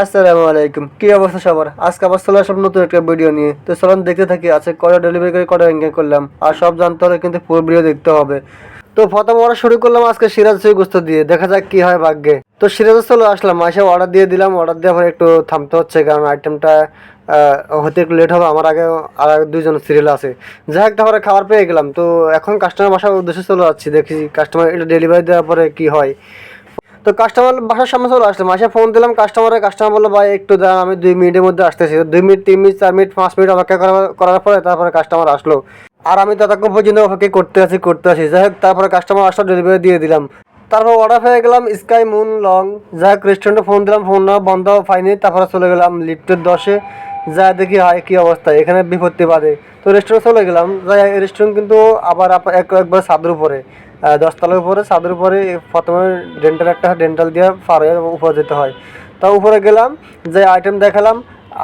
আসসালামু আলাইকুম। কি অবস্থা সবার? আজকে আবার চলে আসলাম নতুন একটা ভিডিও নিয়ে। তো চলুন দেখতে থাকি, আজকে কয়টা ডেলিভারি করে, কয়টা ইনকাম করলাম। আর সব জানতে হলে কিন্তু পুরো ভিডিও দেখতে হবে। তো প্রথম অর্ডার শুরু করলাম আজকে সিরাজ সই গোস্ত দিয়ে। দেখা যাক কি হয় ভাগ্যে। তো সিরাজ চলে আসলাম, আসে অর্ডার দিয়ে দিলাম। অর্ডার দেওয়ার পরে একটু থামতে হচ্ছে, কারণ আইটেমটা হতে একটু লেট হবে। আমার আগে আর দুইজন সিরিয়াল আছে। যাই হোক, তারপরে খাবার পেয়ে গেলাম। তো এখন কাস্টমার বাসার উদ্দেশ্যে চলে যাচ্ছি, দেখি কাস্টমার এটা ডেলিভারি দেওয়ার পরে কি হয়। তো কাস্টমার বাসার সামনে চলে আসলাম। আসে ফোন দিলাম কাস্টমারের কাস্টমার বলল, ভাই, একটু দাঁড়ান, আমি দুই মিনিটের মধ্যে আসতেছি। দুই মিনিট, তিন মিনিট, চার মিনিট, পাঁচ মিনিট অপেক্ষা করা- করার পরে তারপরে কাস্টমার আসলো। আর আমি ততক্ষণ পর্যন্ত অপেক্ষা করতে আছি করতে আছি। যাই হোক, তারপরে কাস্টমার আসলো ডেলিভারি দিয়ে দিলাম। তারপর অর্ডার পেয়ে গেলাম স্কাই মুন লং যাই হোক রেস্টুরেন্টে ফোন দিলাম ফোন না বন্ধ পাইনি তারপরে চলে গেলাম লিফটের দশে। যা দেখি, হয়, কী অবস্থা, এখানে বিপত্তি বাদে তো রেস্টুরেন্ট চলে গেলাম। যাই রেস্টুরেন্ট কিন্তু আবার একবার ছাদের উপরে। দশতলার উপরে, ছাদের উপরে প্রথমে ডেন্টাল একটা ডেন্টাল দিয়ে হয়ে উপরে যেতে হয়। তা উপরে গেলাম, যে আইটেম দেখালাম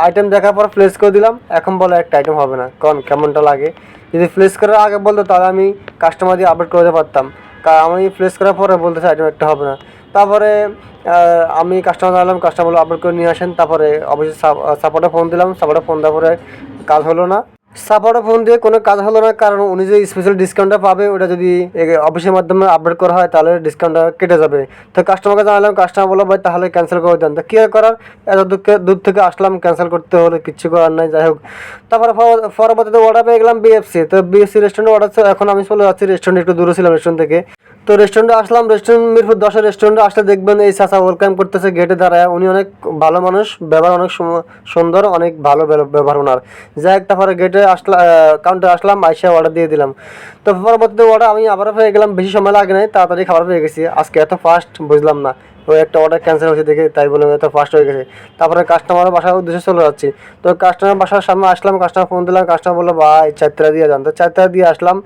আইটেম দেখার পর প্লেস করে দিলাম, এখন বলে একটা আইটেম হবে না। কারণ কেমনটা লাগে? যদি প্লেস করার আগে বলতো, তাহলে আমি কাস্টমার দিয়ে আপডেট করতে পারতাম। কারণ আমি প্লেস করার পরে বলতেছে আইটেম একটা হবে না। তারপরে আমি কাস্টমার জানালাম কাস্টমার আপডেট করে নিয়ে আসেন। তারপরে অবশ্যই সাপোর্টে ফোন দিলাম সাপোর্টে ফোন দেওয়ার পরে কাজ হলো না। সাপোর্টে ফোন দিয়ে কোনো কাজ হলো না, কারণ উনি যে স্পেশাল ডিসকাউন্টটা পাবে, ওটা যদি অফিসের মাধ্যমে আপডেট করা হয়, তাহলে ডিসকাউন্টটা কেটে যাবে। তো কাস্টমারকে জানালাম কাস্টমার বলল, ভাই, তাহলে ক্যান্সেল করে দেন। তো কী করার? এত দূর থেকে আসলাম ক্যান্সেল করতে হলে, কিচ্ছু করার নাই, যাই হোক। তারপরে পরবর্তীতে অর্ডার পেয়ে গেলাম বিএফসি তো বিএফসি রেস্টুরেন্টে অর্ডার এখন আমি চলে যাচ্ছি রেস্টুরেন্ট একটু দূরে ছিলাম রেস্টুরেন্ট থেকে। তো রেস্টুরেন্টে আসলাম রেস্টুরেন্ট মিরপুর দশের রেস্টুরেন্টে আসলে দেখবেন এই চাচা ওয়েলকাম করতেছে গেটে দাঁড়ায়। উনি অনেক ভালো মানুষ, ব্যবহার অনেক সুন্দর, অনেক ভালো ব্যবহার ওনার। যাই একটা পরে গেটে আসলাম কাউন্টারে আসলাম, আইসা অর্ডার দিয়ে দিলাম। তো পরবর্তীতে অর্ডার আমি আবারও পেয়ে গেলাম, বেশি সময় লাগে নাই, তাড়াতাড়ি খাবার পেয়ে গেছি। আজকে এত ফাস্ট বুঝলাম না। ওই একটা অর্ডার ক্যান্সেল হয়েছে দেখে, তাই বলে এত ফাস্ট হয়ে গেছে। তারপরে কাস্টমারের বাসার উদ্দেশ্যে চলে যাচ্ছি। তো কাস্টমার বাসার সামনে আসলাম কাস্টমার ফোন দিলাম কাস্টমার বলল, ভাই চারটা দিয়ে যান। তো দিয়ে আসলাম।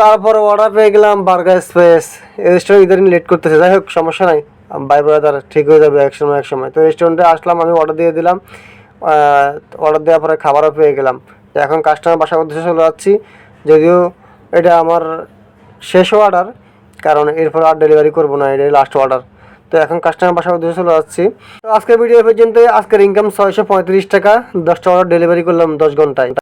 তারপর অর্ডার পেয়ে গেলাম বার্গার স্পেস রেস্টুরেন্ট ইদারিং লেট করতেছে। যাই হোক, সমস্যা নাই। বাই ব্রাদার ঠিক হয়ে যাবে এক সময় এক সময়। তো রেস্টুরেন্টে আসলাম, আমি অর্ডার দিয়ে দিলাম। অর্ডার দেওয়ার পরে খাবারও পেয়ে গেলাম। এখন কাস্টমার বাসার উদ্দেশ্যে চলে যাচ্ছি। যদিও এটা আমার শেষ অর্ডার কারণ এরপর আর ডেলিভারি করব না, এটাই লাস্ট অর্ডার তো এখন কাস্টমার বাসার উদ্দেশ্যে চলে যাচ্ছি। তো আজকের ভিডিও পর্যন্ত আজকের ইনকাম ছয়শো পঁয়ত্রিশ টাকা। দশটা অর্ডার ডেলিভারি করলাম দশ ঘন্টায়।